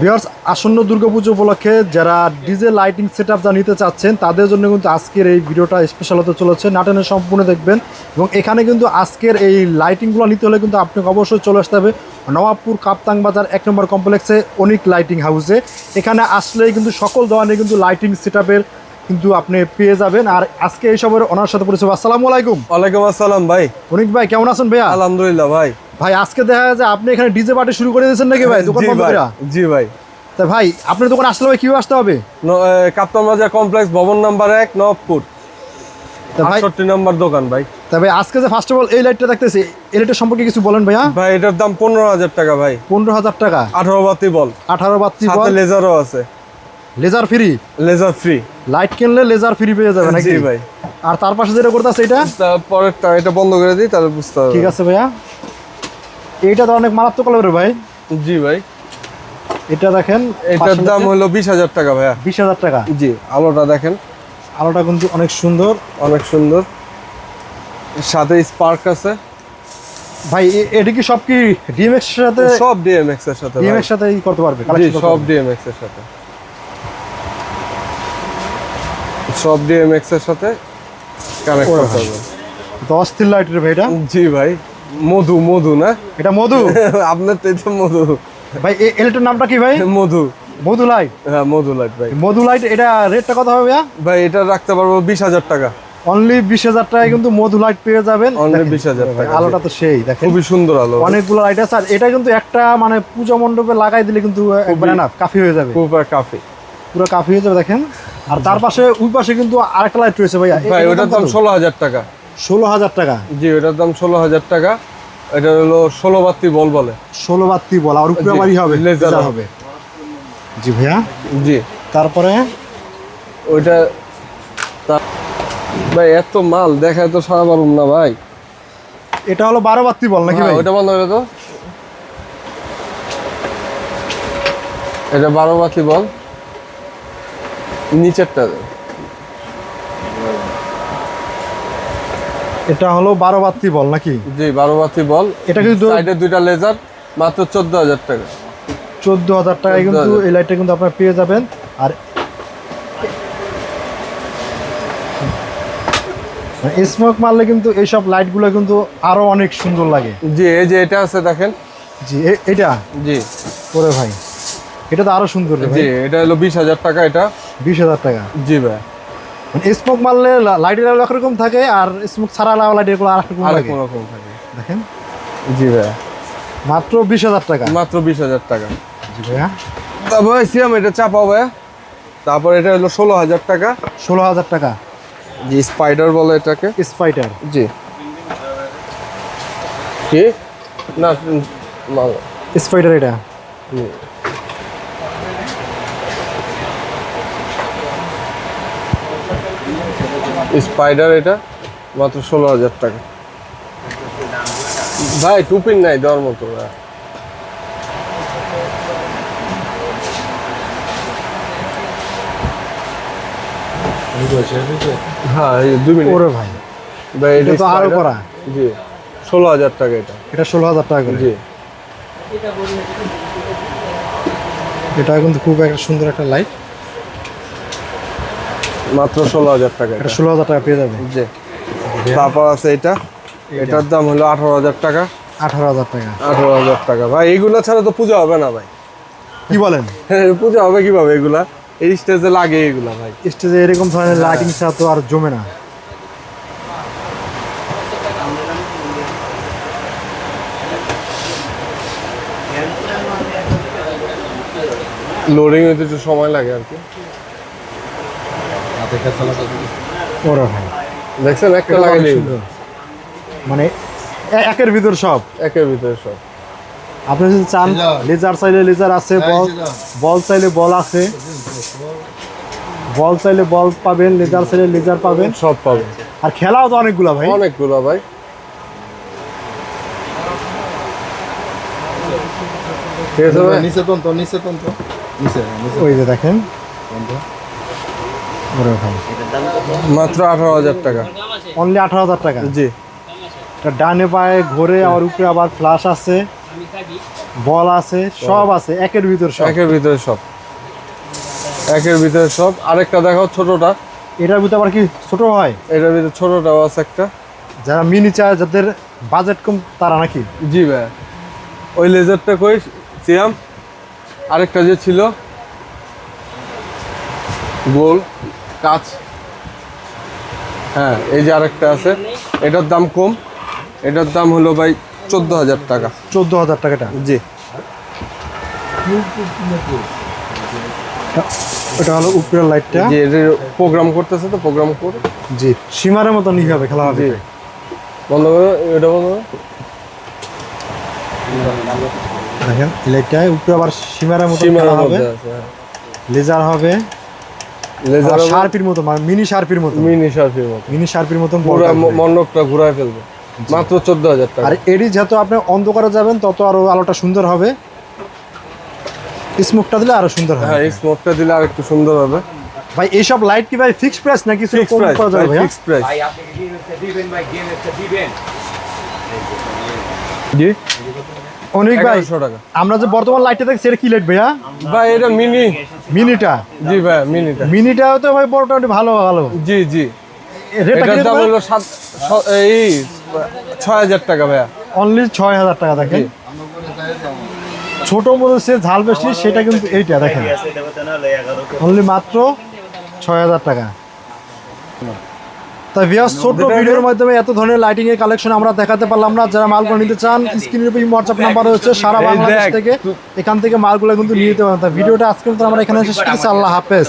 Viewers আসন্ন দুর্গাপুজো উপলক্ষে যারা ডিজে লাইটিং সেট আপ যা নিতে চাচ্ছেন তাদের জন্য কিন্তু আজকের এই ভিডিওটা স্পেশাল হতে চলেছে। নাটনে সম্পূর্ণ দেখবেন এবং এখানে কিন্তু আজকের এই লাইটিংগুলো নিতে হলে কিন্তু আপনাকে অবশ্যই চলে আসতে হবে নবাবপুর কাপ্তাং বাজার এক নম্বর কমপ্লেক্সে অনিক লাইটিং হাউসে এখানে আসলেই কিন্তু সকল ধরনের কিন্তু লাইটিং সেট কিন্তু আপনি পেয়ে যাবেন। আর আজকে এই সবের ওনার সাথে পরিচয় আসসালামু আলাইকুম। ওয়ালাইকুম আসসালাম ভাই। অনিক ভাই কেমন আছেন ভাইয়া? আলহামদুলিল্লাহ ভাই। ভাই আজকে দেখা যায় আপনি এখানে ডিজে পার্টি শুরু করে দিয়েছেন নাকি ভাই দোকান জি বন্ধ ভাই জি ভাই। তা ভাই আপনার দোকান আসলে ভাই কীভাবে আসতে হবে? কাপ্তান বাজার কমপ্লেক্স ভবন নাম্বার এক নবপুর। আটষট্টি নাম্বার দোকান ভাই। আজকে যে ফার্স্ট অফ অল এই লাইটটা দেখতেছি এই সম্পর্কে কিছু বলেন ভাইয়া। ভাই এটার দাম পনেরো হাজার টাকা ভাই। পনেরো হাজার টাকা। আঠারো বাতি বল। আঠারো বাত্তি সাথে লেজারও আছে। Laser free laser free light কিনলে লেজার ফ্রি পেয়ে যাবে নাকি? ভাই। আর তার পাশে যেটা করতেছে এটা? তারপরেরটা এটা বন্ধ করে দিই তাহলে বুঝতে হবে। ঠিক আছে ভাইয়া। এইটা তো অনেক মারাত্মক কালার ভাই। জি ভাই। এটা দেখেন এটার দাম হলো বিশ হাজার টাকা ভাইয়া। বিশ হাজার টাকা। জি আলোটা দেখেন। আলোটা কিন্তু অনেক সুন্দর। অনেক সুন্দর। সাথে স্পার্ক আছে। ভাই এটা কি সব কি ডিএমএক্স এর সাথে? সব ডিএমএক্স এর সাথে ডিএমএক্স সাথে করতে পারবে জি সব পারবে। ডিএমএক্স এর সাথে। সব ডিএমএক্স এর সাথে কানেক্ট করতে। হবে। দশ তিন লাইটের ভাই এটা। জি ভাই। মধু মধু না? এটা মধু? আপনার তো এটা মধু। ভাই এলটার নামটা কি ভাই? মধু। মধু লাইট হ্যাঁ মধু লাইট ভাই। মধু লাইট এটা রেটটা কত হবে ভাইয়া? ভাই এটা রাখতে পারব বিশ হাজার টাকা। অনলি বিশ হাজার টাকায় কিন্তু মধু লাইট পেয়ে যাবেন। Only দেখেন, 20,000 টাকা, আলোটা তো সেই দেখেন। খুবই সুন্দর আলো। অনেকগুলো লাইট আছে আর এটা কিন্তু একটা মানে পূজা মণ্ডপে লাগাই দিলে কিন্তু একবার না কাফি হয়ে যাবে। কুপার কাফি। পুরো কাফি হয়ে যাবে দেখেন। আর তার পাশে ওই পাশে কিন্তু আরেকটা লাইট রয়েছে ভাইয়া। ভাই ওটার দাম ষোলো হাজার টাকা। ষোলো হাজার টাকা। জি ওটার দাম ষোলো হাজার টাকা। এটা হলো ষোলো বাত্তি বল বলে। ষোলো বাত্তি বলা আর উপরে বাড়ি হবে laser হবে। জি ভাইয়া। জি। তারপরে? ওইটা ভাই এত মাল দেখায় তো সারা পারুম না ভাই। এটা হলো বারো বাত্তি বল নাকি হ্যাঁ, ভাই? ওইটা বন্ধ করে তো। এটা বারো বাতি বল। নিচেরটা। এটা হলো বারো বাত্তি বল নাকি? জি বারো বাতি বল। এটা কিন্তু- সাইডে দুইটা লেজার মাত্র চোদ্দ হাজার টাকা। চোদ্দ হাজার টাকায় কিন্তু এই লাইটটা কিন্তু আপনার পেয়ে যাবেন। আর স্মোক মারলে কিন্তু এইসব লাইটগুলো কিন্তু আরও অনেক সুন্দর লাগে। জি এই যে এটা আছে দেখেন। জি এটা? জি। ওরে ভাই এটা তো আরও সুন্দর জি এটা হলো বিশ হাজার টাকা এটা। বিশ হাজার টাকা। জি ভাই। স্মোক মারলে লা- লাইটের আলো একরকম থাকে আর স্মোক ছাড়া লাইটেরগুলো আর রকম আরেক লাগে। রকম থাকে। দেখেন? জি ভাই। মাত্র বিশ হাজার টাকা। মাত্র বিশ হাজার টাকা। জি ভাইয়া। তারপর সিয়াম এটা চাপা ভাই। তারপর এটা হলো ষোলো হাজার টাকা। ষোলো হাজার টাকা। জি স্পাইডার বলে এটাকে। Spider G. কি? না স্পাইডার এটা। স্পাইডার এটা মাত্র ষোলো হাজার টাকা। ভাই টুপিন নাই দেওয়ার মতো। হ্যাঁ দুই মিনিট। ওরে ভাই। ভাই এটা তো আরও করা। জি ষোলো হাজার টাকা এটা। এটা ষোলো হাজার টাকা করে। জি। এটা কিন্তু খুব একটা সুন্দর একটা লাইট। মাত্র ষোলো হাজার টাকা ষোলো হাজার টাকা পেয়ে যাবে। জি। তারপর আছে এটা। এটার দাম হলো আঠারো হাজার টাকা। আঠারো হাজার টাকা। আঠারো হাজার টাকা। ভাই এইগুলা ছাড়া তো পূজা হবে না ভাই। কি বলেন? হ্যাঁ পূজা হবে কীভাবে এগুলা? এই স্টেজে লাগে এগুলা ভাই। স্টেজে এরকম ধরনের লাইটিং ছাড়া তো আর জমে না। লোডিং হইতে একটু সময় লাগে আর কি। ওরে ভাই দেখছেন একটা লাগাইলে মানে একের ভিতর সব। একের ভিতরে সব। আপনি যদি চান লেজার চাইলে লেজার আছে বল বল চাইলে বল আছে। বল চাইলে বল পাবেন লেজার চাইলে লেজার পাবেন। সব পাবেন। আর খেলাও তো অনেকগুলো ভাই। অনেকগুলো ভাই। ভাই? নিচে তন্ত নিচে তন্ত। নিচে ওই যে দেখেন। মাত্র আঠারো হাজার টাকা। অনলি আঠারো হাজার টাকা? জি। ডানে পায়ে ঘোরে আর উপরে আবার ফ্লাশ আছে। বল আছে সব আছে একের ভিতর সব। একের ভিতরে সব। একের ভিতরে সব। আরেকটা দেখাও ছোটটা। এটার ভিতরে আবার কি ছোট হয়? এটার ভিতরে ছোটটাও আছে একটা। যারা মিনি চায় যাদের বাজেট কম তারা নাকি? জি ভাই। ওই লেজারটা কই? সিয়াম। আরেকটা যে ছিল। গোল। কাচ। হ্যাঁ এই যে আরেকটা আছে। এটার দাম কম। এটার দাম হলো ভাই চোদ্দ হাজার টাকা। চোদ্দ হাজার টাকাটা জি। এটা হলো উপরের লাইটটা। যে প্রোগ্রাম করতেছে তো প্রোগ্রাম করে। জি সীমারের মতন কীভাবে খেলা হবে। জি। বন্ধ করো এটা বন্ধ দেখেন লাইটটা উপরে আবার সীমারের সীমার খেলা হবে। হ্যাঁ। লেজার হবে। শার্পির মতো মানে মিনি শার্পির মতো। মিনি শার্পের মতো। মিনি শার্পির মতন। মণ্ডপটা ঘুরায় ফেলবে। মাত্র চোদ্দ হাজার টাকা। আর এরই যত আপনি অন্ধকারে যাবেন তত আরও আলোটা সুন্দর হবে। স্মোকটা দিলে আরও সুন্দর হবে। হ্যাঁ স্মোকটা দিলে আর একটু সুন্দর হবে। ভাই এইসব লাইট কি ভাই ফিক্সড প্রাইস নাকি কিছু ফিক্স কম করা যাবে ভাইয়া? ফিক্স প্রাইস ভাই আপনি কি দিবেন ভাই গেমটা দিবেন। জি? অনেক ভাই আমরা যে বর্তমান লাইটটা দেখছি এটা কি লাইট ভাইয়া? ভাই এটা মিনি মিনিটা জি ভাই মিনিটা মিনিটাও তো ভাই মোটামুটি ভালো ভালো। জি জি। রেটটা দাম হলো সাত এই ছয় হাজার টাকা ভাইয়া। অনলি ছয় হাজার টাকা দেখেন। ছোট মতো সে ঝাল বেশি সেটা কিন্তু এইটা দেখেন। অনলি মাত্র ছয় হাজার টাকা। তাই ভিয়াস ছোট ভিডিওর মাধ্যমে এত ধরনের লাইটিং এর কালেকশন আমরা দেখাতে পারলাম না। যারা মালগুলো নিতে চান স্ক্রিনের উপর হোয়াটসঅ্যাপ নাম্বার রয়েছে সারা বাংলাদেশ থেকে। এখান থেকে মালগুলো কিন্তু নিয়ে নিতে পারেন। ভিডিওটা আজকে আমরা এখানে শেষ করছি আল্লাহ হাফেজ।